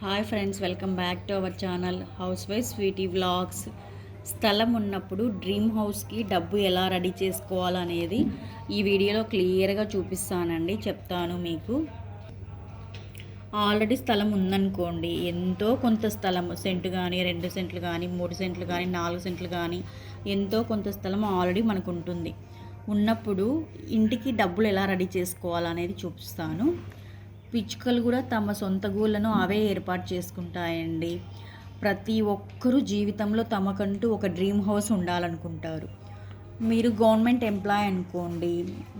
Hi friends welcome back to our channel housewife Sweety vlogs. స్థలం ఉన్నప్పుడు dream హౌస్కి డబ్బు ఎలా రెడీ చేసుకోవాలనేది ఈ వీడియోలో క్లియర్గా చూపిస్తానండి చెప్తాను మీకు. ఆల్రెడీ స్థలం ఉందనుకోండి ఎంతో కొంత స్థలం సెంటు కానీ రెండు సెంట్లు కానీ మూడు సెంట్లు కానీ నాలుగు సెంట్లు కానీ ఎంతో కొంత స్థలం ఆల్రెడీ మనకు ఉంటుంది ఉన్నప్పుడు ఇంటికి డబ్బులు ఎలా రెడీ చేసుకోవాలనేది చూపిస్తాను. పిచ్చుకలు కూడా తమ సొంత గూళ్ళను అవే ఏర్పాటు చేసుకుంటాయండి. ప్రతి ఒక్కరూ జీవితంలో తమకంటూ ఒక డ్రీమ్ హౌస్ ఉండాలనుకుంటారు. మీరు గవర్నమెంట్ ఎంప్లాయ్ అనుకోండి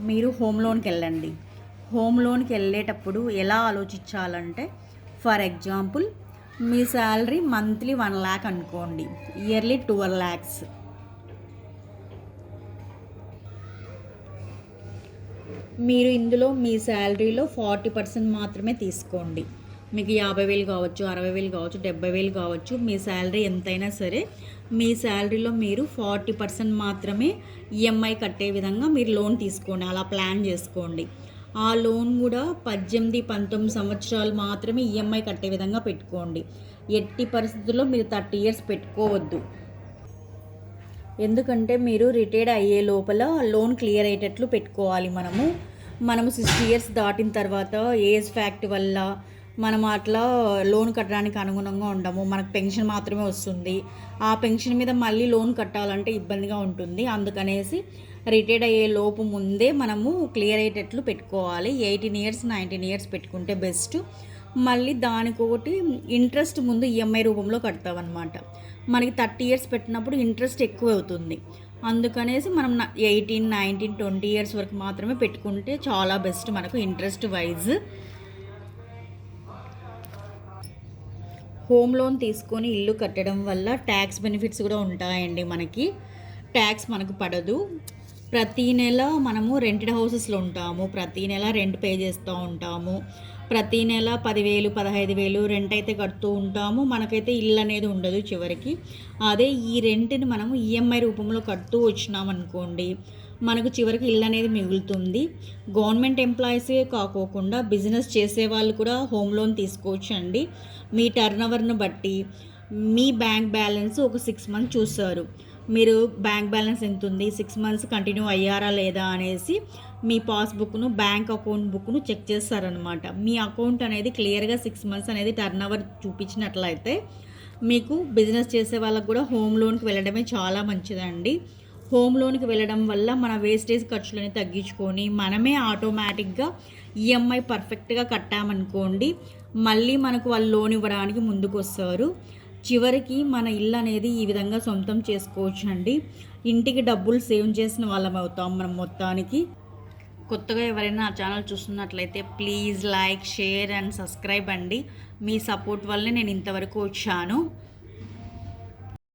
మీరు హోమ్ లోన్కి వెళ్ళండి. హోమ్ లోన్కి వెళ్ళేటప్పుడు ఎలా ఆలోచించాలంటే ఫర్ ఎగ్జాంపుల్ మీ శాలరీ మంత్లీ వన్ ల్యాక్ అనుకోండి ఇయర్లీ ట్వెల్వ్ ల్యాక్స్ మీరు ఇందులో మీ శాలరీలో ఫార్టీ పర్సెంట్ మాత్రమే తీసుకోండి. మీకు యాభై వేలు కావచ్చు అరవై వేలు కావచ్చు డెబ్బై వేలు కావచ్చు మీ శాలరీ ఎంతైనా సరే మీ శాలరీలో మీరు ఫార్టీ పర్సెంట్ మాత్రమే ఈఎంఐ కట్టే విధంగా మీరు లోన్ తీసుకోండి అలా ప్లాన్ చేసుకోండి. ఆ లోన్ కూడా పద్దెనిమిది పంతొమ్మిది సంవత్సరాలు మాత్రమే ఈఎంఐ కట్టే విధంగా పెట్టుకోండి. ఎట్టి పరిస్థితుల్లో మీరు థర్టీ ఇయర్స్ పెట్టుకోవద్దు. ఎందుకంటే మీరు రిటైర్డ్ అయ్యే లోపల లోన్ క్లియర్ అయ్యేటట్లు పెట్టుకోవాలి మనము. మనము సిక్స్టీ ఇయర్స్ దాటిన తర్వాత ఏజ్ ఫ్యాక్ట్ వల్ల మనం అట్లా లోన్ కట్టడానికి అనుగుణంగా ఉండము. మనకు పెన్షన్ మాత్రమే వస్తుంది. ఆ పెన్షన్ మీద మళ్ళీ లోన్ కట్టాలంటే ఇబ్బందిగా ఉంటుంది. అందుకనేసి రిటైర్డ్ అయ్యే లోపు ముందే మనము క్లియర్ అయ్యేటట్లు పెట్టుకోవాలి. ఎయిటీన్ ఇయర్స్ నైన్టీన్ ఇయర్స్ పెట్టుకుంటే బెస్ట్. మళ్ళీ దానికొకటి ఇంట్రెస్ట్ ముందు ఈఎంఐ రూపంలో కడతామన్నమాట మనకి థర్టీ ఇయర్స్ పెట్టినప్పుడు ఇంట్రెస్ట్ ఎక్కువ అవుతుంది అందుకనేసి మనం ఎయిటీన్ నైన్టీన్ ట్వంటీ ఇయర్స్ వరకు మాత్రమే పెట్టుకుంటే చాలా బెస్ట్ మనకు ఇంట్రెస్ట్ వైజ్. హోమ్ లోన్ తీసుకొని ఇల్లు కట్టడం వల్ల ట్యాక్స్ బెనిఫిట్స్ కూడా ఉంటాయండి మనకి. ట్యాక్స్ మనకు పడదు. ప్రతి నెల మనము రెంటెడ్ హౌసెస్లో ఉంటాము. ప్రతి నెల రెంట్ పే చేస్తూ ఉంటాము. ప్రతి నెల పదివేలు పదహైదు వేలు రెంట్ అయితే కడుతూ ఉంటాము. మనకైతే ఇల్లు అనేది ఉండదు చివరికి. అదే ఈ రెంట్ని మనము ఈఎంఐ రూపంలో కడుతూ వచ్చినాం అనుకోండి మనకు చివరికి ఇల్లు అనేది మిగులుతుంది. గవర్నమెంట్ ఎంప్లాయీసే కాకోకుండా బిజినెస్ చేసే వాళ్ళు కూడా హోమ్ లోన్ తీసుకోవచ్చు అండి మీ టర్న్ ఓవర్ను బట్టి మీ బ్యాంక్ బ్యాలెన్స్ ఒక సిక్స్ మంత్ చూస్తారు. మీరు బ్యాంక్ బ్యాలెన్స్ ఎంత ఉంది సిక్స్ మంత్స్ కంటిన్యూ అయ్యారా లేదా అనేసి మీ పాస్బుక్ను బ్యాంక్ అకౌంట్ బుక్ను చెక్ చేస్తారనమాట మీ అకౌంట్ అనేది క్లియర్గా సిక్స్ మంత్స్ అనేది టర్న్ ఓవర్ చూపించినట్లయితే మీకు బిజినెస్ చేసే వాళ్ళకు కూడా హోమ్ లోన్కి వెళ్ళడమే చాలా మంచిదండి. హోమ్ లోన్కి వెళ్ళడం వల్ల మన వేస్టేజ్ ఖర్చులని తగ్గించుకొని మనమే ఆటోమేటిక్గా ఈఎంఐ పర్ఫెక్ట్గా కట్టామనుకోండి మళ్ళీ మనకు వాళ్ళు లోన్ ఇవ్వడానికి ముందుకు వస్తారు చివరికి మన ఇల్లు అనేది ఈ విధంగా సొంతం చేసుకోవచ్చు అండి ఇంటికి డబ్బులు సేవ్ చేసిన వాళ్ళం అవుతాం మనం మొత్తానికి. కొత్తగా ఎవరైనా ఆ ఛానల్ చూస్తున్నట్లయితే please like share and subscribe అండి. మీ సపోర్ట్ వల్లనే నేను ఇంతవరకు వచ్చాను.